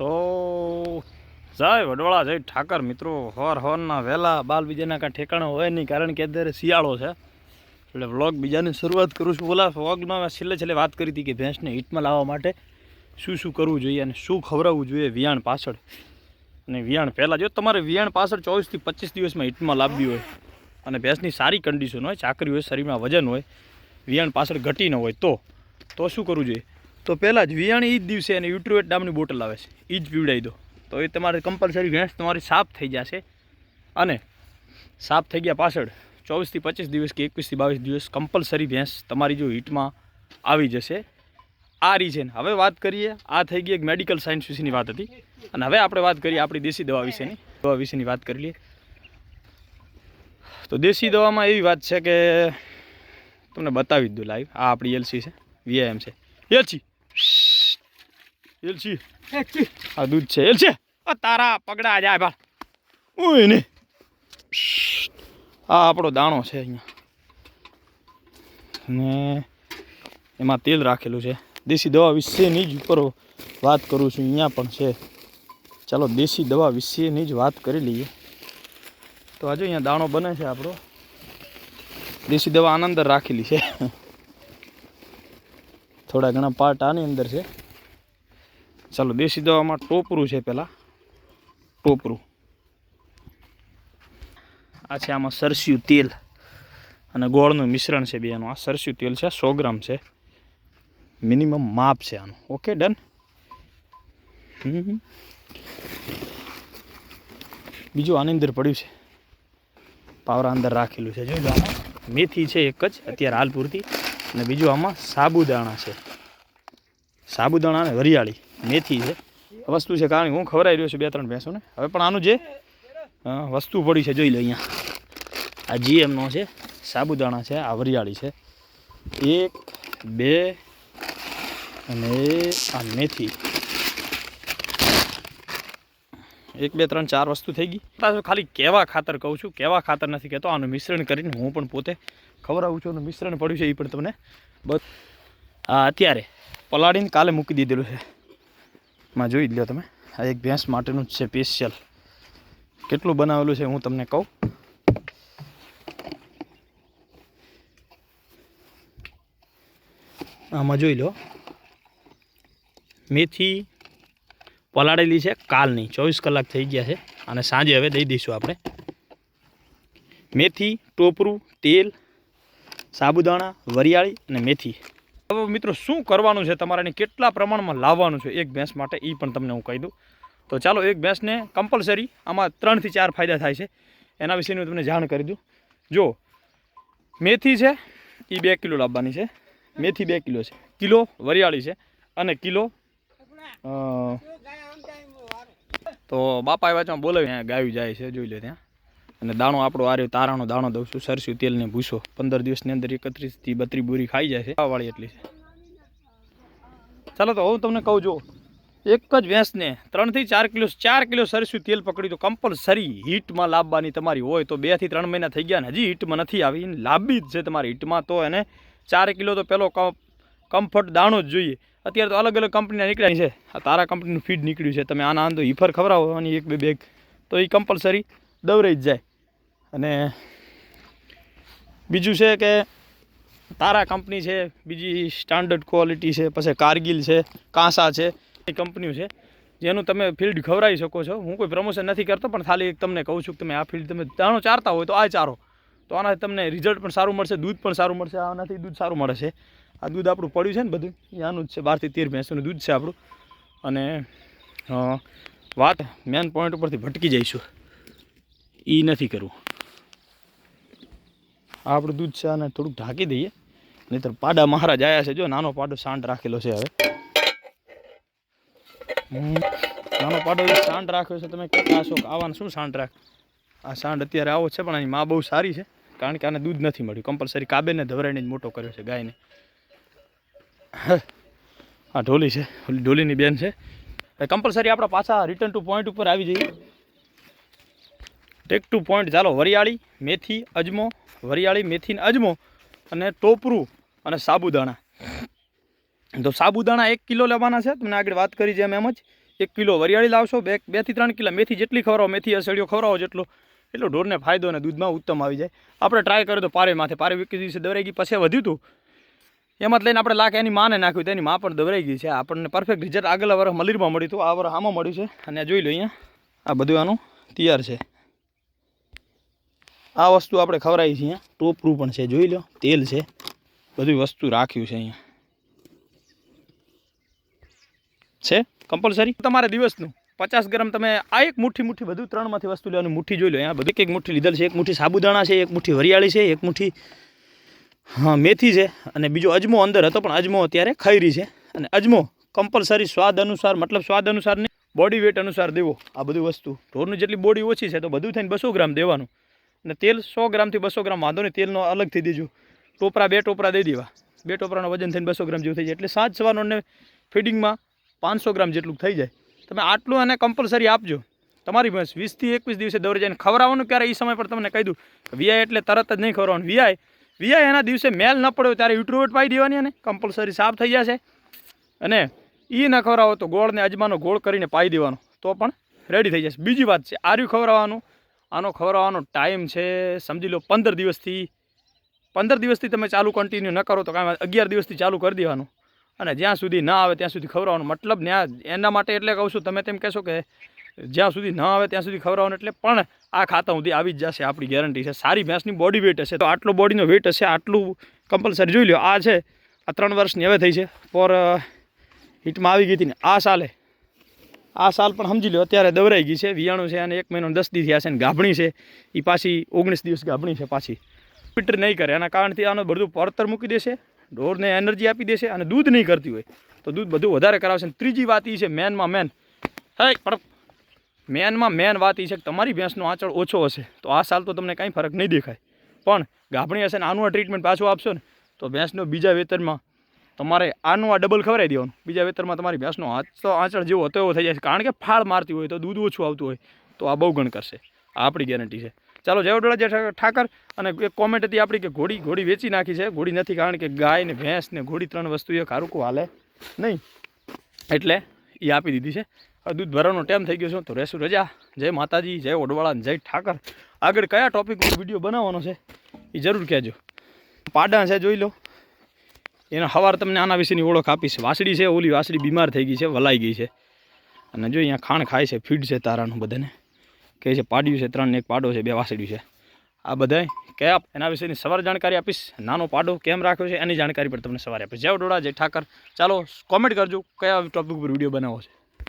તો જય વડવાળા જય. ઠાકર મિત્રો હોર હોરના વહેલા બાલ બીજાના કાંઈ ઠેકાણા હોય નહીં, કારણ કે અત્યારે શિયાળો છે. એટલે વ્લોગ બીજાની શરૂઆત કરું છું. બોલા વ્લોગમાં છેલ્લે છેલ્લે વાત કરી હતી કે ભેંસને હિટમાં લાવવા માટે શું શું કરવું જોઈએ અને શું ખવડાવવું જોઈએ વિયાણ પાછળ. અને વિયાણ પહેલાં જો તમારે વિયાણ પાછળ ચોવીસથી પચીસ દિવસમાં હિટમાં લાવવી હોય અને ભેંસની સારી કન્ડિશન હોય, ચાકરી હોય, શરીરમાં વજન હોય, વિયાણ પાછળ ઘટી ન હોય તો તો શું કરવું જોઈએ? તો પહેલાં જ વિયાણી એ જ દિવસે અને યુટ્રુએટ નામની બોટલ આવે છે. એ જ પીવડાવી દો. તો એ તમારે કમ્પલસરી ભેંસ તમારી સાફ થઈ જશે. અને સાફ થઈ ગયા પાછળ ચોવીસથી પચીસ દિવસ કે એકવીસથી બાવીસ દિવસ કમ્પલસરી ભેંસ તમારી જો હીટમાં આવી જશે. આ રીઝન હવે વાત કરીએ, આ થઈ ગઈ એક મેડિકલ સાયન્સ વિશેની વાત હતી. અને હવે આપણે વાત કરીએ આપણી દેશી દવા વિશેની. દવા વિશેની વાત કરી લઈએ. તો દેશી દવામાં એવી વાત છે કે, તમને બતાવી જ દઉં લાઈવ આ આપણી એલસી છે વીઆઈએમ છે. એલસી એલસી આ દૂધ છે એલસી આ તારા પગડા જાય બા ઓય ને. આ આપણો દાણો છે અહીંયા. ને એમાં તેલ રાખેલું છે. દેશી દવા વિશેની જ ઉપર વાત કરું છું અહીંયા પણ છે. ચાલો દેશી દવા વિશેની જ વાત કરી લઈએ. તો આજે અહીંયા દાણો બને છે આપણો. દેશી દવા આના અંદર રાખેલી છે. થોડા ઘણા પાર્ટ આની અંદર છે. ચાલો, દેશી દવામાં ટોપરું છે પહેલાં. ટોપરું. આ છે આમાં સરસ્યું તેલ અને ગોળનું મિશ્રણ છે બેનું. આ સરસ્યું તેલ છે, સો ગ્રામ છે. મિનિમમ માપ છે આનું. Okay, done? બીજું આની અંદર પડ્યું છે. પાવરા અંદર રાખેલું છે. જોઈ આમાં. મેથી છે એક જ, અત્યારે હાલ પૂરતી. અને બીજું આમાં સાબુદાણા છે. સાબુદાણા અને વરિયાળી. મેથી છે. વસ્તુ છે કારણ કે હું ખવડાવી રહ્યો છું બે ત્રણ ભેંસોને. હવે પણ આનું જે વસ્તુ પડી છે જોઈ લો અહીંયા. આ જીએમનો છે, સાબુદાણા છે, આ વરિયાળી છે. એક, બે, અને આ મેથી. એક, બે, ત્રણ, ચાર વસ્તુ થઈ ગઈ. ખાલી કેવા ખાતર કહું છું, કેવા ખાતર નથી કહેતો, આનું મિશ્રણ કરીને હું પણ પોતે ખવડાવું છું મિશ્રણ પડ્યું છે એ પણ તમને બસ અત્યારે પલાળીને કાલે મૂકી દીધેલું છે. માં જોઈ લો તમે. આ એક ભેંસ માટેનું જ છે સ્પેશિયલ કેટલું બનાવેલું છે હું તમને કહું. આમાં જોઈ લો. મેથી પલાળેલી છે કાલની. ચોવીસ કલાક થઈ ગયા છે અને સાંજે હવે દઈ દઈશું આપણે. મેથી, ટોપરું, તેલ, સાબુદાણા, વરિયાળી અને મેથી. હવે મિત્રો શું કરવાનું છે? તમારે એને કેટલા પ્રમાણમાં લાવવાનું છે? એક ભેંસ માટે એ પણ તમને હું કહી દઉં. તો ચાલો એક ભેંસને કમ્પલસરી આમાં ત્રણથી ચાર ફાયદા થાય છે. એના વિશેની હું તમને જાણ કરી દઉં. જો, મેથી છે એ બે કિલો લાવવાની છે. મેથી બે કિલો છે. કિલો વરિયાળી છે અને કિલો તો બાપા વાંચમાં બોલાવી અહીંયા ગાયું જાય છે, જોઈ લે ત્યાં. અને દાણો આપણો આર્યો તારાનો દાણો દઉં છું, સરસ્યું તેલને ભૂસો. પંદર દિવસની અંદર એકત્રીસથી બત્રી બોરી ખાઈ જાય છે. વાળી એટલી ચાલો તો હું તમને કહું, જો, એક જ ભેંસને ત્રણથી ચાર કિલો ચાર કિલો સરસ્યું તેલ પકડી તો કમ્પલસરી હીટમાં લાવવાની તમારી હોય તો બેથી ત્રણ મહિના થઈ ગયા ને હજી હીટમાં નથી આવી. લાંબી જ છે તમારી હીટમાં, તો એને ચાર કિલો તો પેલો કમ્ફર્ટ દાણો જ જોઈએ. અત્યારે તો અલગ અલગ કંપનીના નીકળ્યા છે. આ તારા કંપનીનું ફીડ નીકળ્યું છે. તમે આના આંધો હિફર અને એક બે બેગ તો એ કમ્પલસરી દવરાઈ જ જાય. અને બીજું છે કે તારા કંપની છે, બીજી સ્ટાન્ડર્ડ ક્વોલિટી છે, પછી કારગિલ છે, કાંસા છે, એ કંપનીઓ છે, જેનું તમે ફિલ્ડ ખવરાવી શકો છો. હું કોઈ પ્રમોશન નથી કરતો, પણ ખાલી તમને કહું છું કે તમે આ ફિલ્ડ તમે દાણો ચારતા હોય તો આ ચારો. તો આનાથી તમને રિઝલ્ટ પણ સારું મળશે, દૂધ પણ સારું મળશે, આનાથી દૂધ સારું મળે છે. આ દૂધ આપણું પડ્યું છે ને બધું એ આનું જ છે, બારથી તેર ભેંસોનું દૂધ છે આપણું. અને વાત મેન પોઈન્ટ ઉપરથી ભટકી જઈશું. એ નથી કરવું. આ આપણું દૂધ છે અને થોડુંક ઢાંકી દઈએ. નહીતર પાડા મહારાજ આવ્યા છે. જો, નાનો પાડો સાંડ રાખેલો છે હવે. નાનો પાડો સાંડ રાખ્યો છે. તમે કહેતા હશો કે શું સાંડ રાખ? આ સાંડ અત્યારે આવો છે, પણ આની માં બહુ સારી છે. કારણ કે આને દૂધ નથી મળ્યું. કમ્પલસરી કાબેને ધવરાઈને જ મોટો કર્યો છે ગાયને. આ ઢોલી છે. ઢોલીની બેન છે. કમ્પલસરી આપણા પાછા રિટર્ન ટુ પોઈન્ટ ઉપર આવી જઈએ. ટેક ટુ પોઈન્ટ ચાલો, વરિયાળી, મેથી, અજમો, વરિયાળી, મેથી અજમો અને ટોપરું અને સાબુદાણા. તો સાબુદાણા એક કિલો લેવાના છે, તમને આગળ વાત કરી છે એમ જ. એક કિલો વરિયાળી લાવશો, બે બેથી ત્રણ કિલો મેથી જેટલી ખવડાવો, મેથી અસળીઓ ખવડાવો જેટલો, એટલો ઢોરને ફાયદો અને દૂધમાં ઉત્તમ આવી જાય. આપણે ટ્રાય કર્યો તો પારે માથે, પારે વીકી દિવસે દવરાઈ ગઈ, પછી વધ્યું હતું એમાં લઈને આપણે લાખ એની માને નાખ્યું, તેની માં પણ દવરાઈ ગઈ છે. આપણને પરફેક્ટ રિઝલ્ટ આગલા વર્ષ મલીરમાં મળ્યું હતું, આ વર્ષ આમાં મળ્યું છે. અને જોઈ લો અહીંયા, આ બધું આનું તૈયાર છે. આ વસ્તુ આપણે ખવરાવી છે અહીંયા ટોપરું પણ છે, જોઈ લો, તેલ છે. બધી વસ્તુ રાખ્યું છે અહીંયા. છે? કમ્પલસરી તમારે દિવસનું પચાસ ગ્રામ તમે આ એક મુઠ્ઠી મુઠ્ઠી બધું ત્રણમાંથી વસ્તુ લેવાની. મુઠ્ઠી જોઈ લો અહીંયા. બધું એક મુઠ્ઠી લીધેલ છે. એક મુઠ્ઠી સાબુદાણા છે, એક મુઠ્ઠી વરિયાળી છે, એક મુઠ્ઠી, હા, મેથી છે અને બીજો અજમો અંદર હતો, પણ અજમો અત્યારે ખૈરી છે. અને અજમો કમ્પલસરી સ્વાદ અનુસાર, મતલબ સ્વાદ અનુસાર બોડી વેટ અનુસાર દેવો. આ બધી વસ્તુ. ઢોરની જેટલી બોડી ઓછી છે, તો બધું થઈને બસો ગ્રામ દેવાનું. અને તેલ સો ગ્રામથી બસો ગ્રામ વાંધો નહીં, તેલનો અલગથી દેજો. ટોપરા બે ટોપરા દઈ દેવા. બે ટોપરાનો વજન થઈને બસો ગ્રામ જેવું થઈ જાય. એટલે સાંજ સવારનો ને ફીડિંગમાં પાંચસો ગ્રામ જેટલું થઈ જાય. તમે આટલું અને કમ્પલસરી આપજો. તમારી ભેંસ વીસથી એકવીસ દિવસે દોરી જાય ખવડાવવાનું ક્યારે? એ સમય પર તમને કહી દઉં. વીઆઈ એટલે તરત જ નહીં ખવડાવવાનું. વીઆઈ વીઆઈ એના દિવસે મેલ ન પડ્યો ત્યારે યુટ્રોવેટ પાઈ દેવાની અને કમ્પલસરી સાફ થઈ જશે. અને એ ન ખવડાવો તો ગોળને અજમાનો ગોળ કરીને પાઈ દેવાનો. તો પણ રેડી થઈ જશે. બીજી વાત છે, આર્યું ખવડાવવાનું. આનો ખવડાવવાનો ટાઈમ છે, સમજી લો, પંદર દિવસથી. પંદર દિવસથી તમે ચાલુ કન્ટિન્યુ ન કરો તો કાંઈ અગિયાર દિવસથી ચાલુ કરી દેવાનું. અને જ્યાં સુધી ના આવે ત્યાં સુધી ખવડાવવાનું મતલબ ત્યાં એના માટે એટલે કહું છું, તમે તેમ કહેશો કે જ્યાં સુધી ન આવે ત્યાં સુધી ખવડાવવાનું એટલે પણ આ ખાતા સુધી આવી જ જશે, આપણી ગેરંટી છે. સારી ભેંસની બોડી વેટ હશે. તો આટલો બોડીનો વેટ હશે, આટલું કમ્પલસરી જોઈ લો આ છે, આ ત્રણ વર્ષની હવે થઈ છે. પર હિટમાં આવી ગઈ હતી ને, આ સાલે આ સાલ પણ સમજી લો અત્યારે દવરાઈ ગઈ છે, વિયાણું છે અને એક મહિનો દસ દી થયા છે ને ગાભણી છે. એ પાછી ઓગણીસ દિવસ ગાભણી છે પાછી. ફિટર નહીં કરે એના કારણથી આનું બધું પડતર મૂકી દેશે, ઢોરને એનર્જી આપી દેશે અને દૂધ નહીં કરતી હોય. તો દૂધ બધું વધારે કરાવશે અને ત્રીજી વાત એ છે, મેનમાં મેન. હે પણ મેનમાં મેન વાત એ છે કે તમારી ભેંસનો આંચળ ઓછો હશે. તો આ સાલ તો તમને કાંઈ ફરક નહીં દેખાય. પણ ગાભણી હશે ને આનું ટ્રીટમેન્ટ પાછું આપશો ને, તો ભેંસનો બીજા વેતરમાં તમારે આનું આ ડબલ ખવડાવી દેવાનું. બીજા વેતરમાં તમારી ભેંસનો તો આંચળ જેવો હતો એવો થઈ જાય કારણ કે ફાળ મારતી હોય તો દૂધ ઓછું આવતું હોય, તો આ બહુ ગણ કરશે. આ આપણી ગેરંટી છે. ચાલો, જય જે ઠાકર. અને એક કોમેન્ટ હતી આપણી કે ઘોડી ઘોડી વેચી નાખી છે. ઘોડી નથી કારણ કે ગાય ને ભેંસ ને ઘોડી ત્રણ વસ્તુ એ ખારુકું હાલે નહીં. એટલે એ આપી દીધી છે. દૂધ ભરવાનો ટાઈમ થઈ ગયો છે, તો રહેશું રજા. જય માતાજી, જય ઓડવાળા જય ઠાકર. આગળ કયા ટોપિક વીડિયો બનાવવાનો છે, એ જરૂર કહેજો. પાડા છે, જોઈ લો. એના હવાર તમને આના વિશેની ઓળખ આપીશ. વાસડી છે, ઓલી વાસડી બીમાર થઈ ગઈ છે, વલાઈ ગઈ છે. અને જો અહીંયા ખાણ ખાય છે, ફીડ છે તારાનું બધાને. કહે છે, પાડ્યું છે ત્રણ એક પાડો છે, બે વાસડ્યું છે. આ બધાય કયા એના વિશેની સવારે જાણકારી આપીશ. નાનો પાડો કેમ રાખ્યો છે, એની જાણકારી પણ તમને સવારે આપીશ. જય ડોડા જય ઠાકર. ચાલો કોમેન્ટ કરજો, કયા ટોપિક ઉપર વીડિયો બનાવો છે.